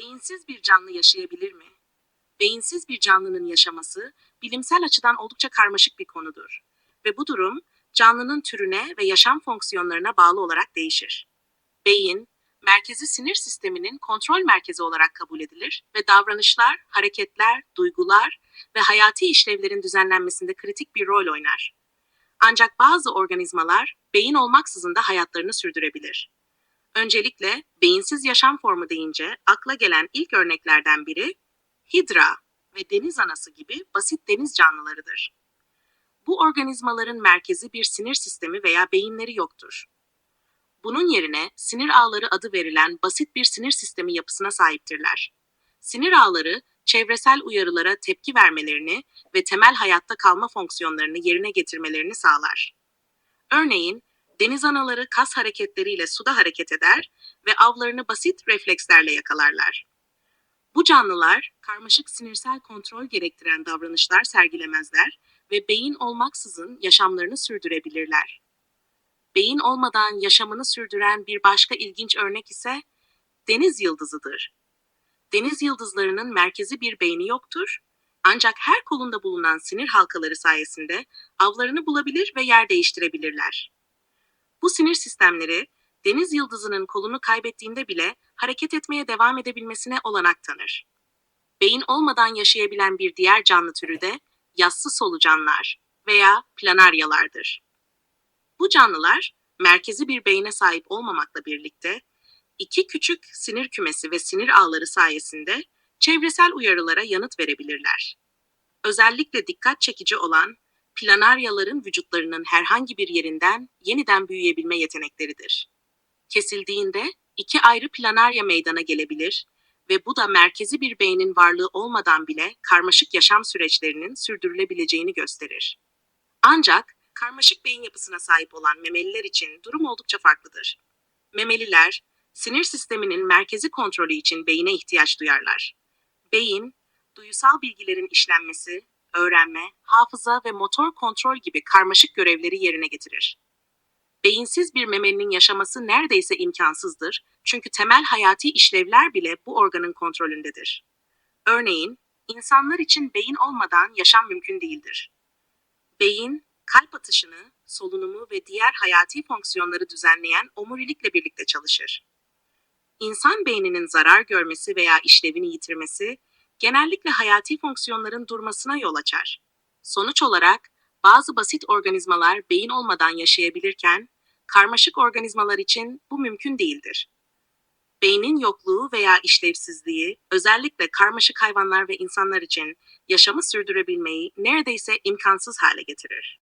Beyinsiz bir canlı yaşayabilir mi? Beyinsiz bir canlının yaşaması bilimsel açıdan oldukça karmaşık bir konudur. Ve bu durum canlının türüne ve yaşam fonksiyonlarına bağlı olarak değişir. Beyin, merkezi sinir sisteminin kontrol merkezi olarak kabul edilir ve davranışlar, hareketler, duygular ve hayati işlevlerin düzenlenmesinde kritik bir rol oynar. Ancak bazı organizmalar beyin olmaksızın da hayatlarını sürdürebilir. Öncelikle beyinsiz yaşam formu deyince akla gelen ilk örneklerden biri hidra ve deniz anası gibi basit deniz canlılarıdır. Bu organizmaların merkezi bir sinir sistemi veya beyinleri yoktur. Bunun yerine sinir ağları adı verilen basit bir sinir sistemi yapısına sahiptirler. Sinir ağları çevresel uyarılara tepki vermelerini ve temel hayatta kalma fonksiyonlarını yerine getirmelerini sağlar. Örneğin deniz anaları kas hareketleriyle suda hareket eder ve avlarını basit reflekslerle yakalarlar. Bu canlılar karmaşık sinirsel kontrol gerektiren davranışlar sergilemezler ve beyin olmaksızın yaşamlarını sürdürebilirler. Beyin olmadan yaşamını sürdüren bir başka ilginç örnek ise deniz yıldızıdır. Deniz yıldızlarının merkezi bir beyni yoktur ancak her kolunda bulunan sinir halkaları sayesinde avlarını bulabilir ve yer değiştirebilirler. Bu sinir sistemleri deniz yıldızının kolunu kaybettiğinde bile hareket etmeye devam edebilmesine olanak tanır. Beyin olmadan yaşayabilen bir diğer canlı türü de yassı solucanlar veya planaryalardır. Bu canlılar merkezi bir beyne sahip olmamakla birlikte iki küçük sinir kümesi ve sinir ağları sayesinde çevresel uyarılara yanıt verebilirler. Özellikle dikkat çekici olan planaryaların vücutlarının herhangi bir yerinden yeniden büyüyebilme yetenekleridir. Kesildiğinde iki ayrı planarya meydana gelebilir ve bu da merkezi bir beynin varlığı olmadan bile karmaşık yaşam süreçlerinin sürdürülebileceğini gösterir. Ancak karmaşık beyin yapısına sahip olan memeliler için durum oldukça farklıdır. Memeliler, sinir sisteminin merkezi kontrolü için beyine ihtiyaç duyarlar. Beyin, duyusal bilgilerin işlenmesi, öğrenme, hafıza ve motor kontrol gibi karmaşık görevleri yerine getirir. Beyinsiz bir memelinin yaşaması neredeyse imkansızdır çünkü temel hayati işlevler bile bu organın kontrolündedir. Örneğin, insanlar için beyin olmadan yaşam mümkün değildir. Beyin, kalp atışını, solunumu ve diğer hayati fonksiyonları düzenleyen omurilikle birlikte çalışır. İnsan beyninin zarar görmesi veya işlevini yitirmesi, genellikle hayati fonksiyonların durmasına yol açar. Sonuç olarak, bazı basit organizmalar beyin olmadan yaşayabilirken, karmaşık organizmalar için bu mümkün değildir. Beynin yokluğu veya işlevsizliği, özellikle karmaşık hayvanlar ve insanlar için yaşamı sürdürebilmeyi neredeyse imkansız hale getirir.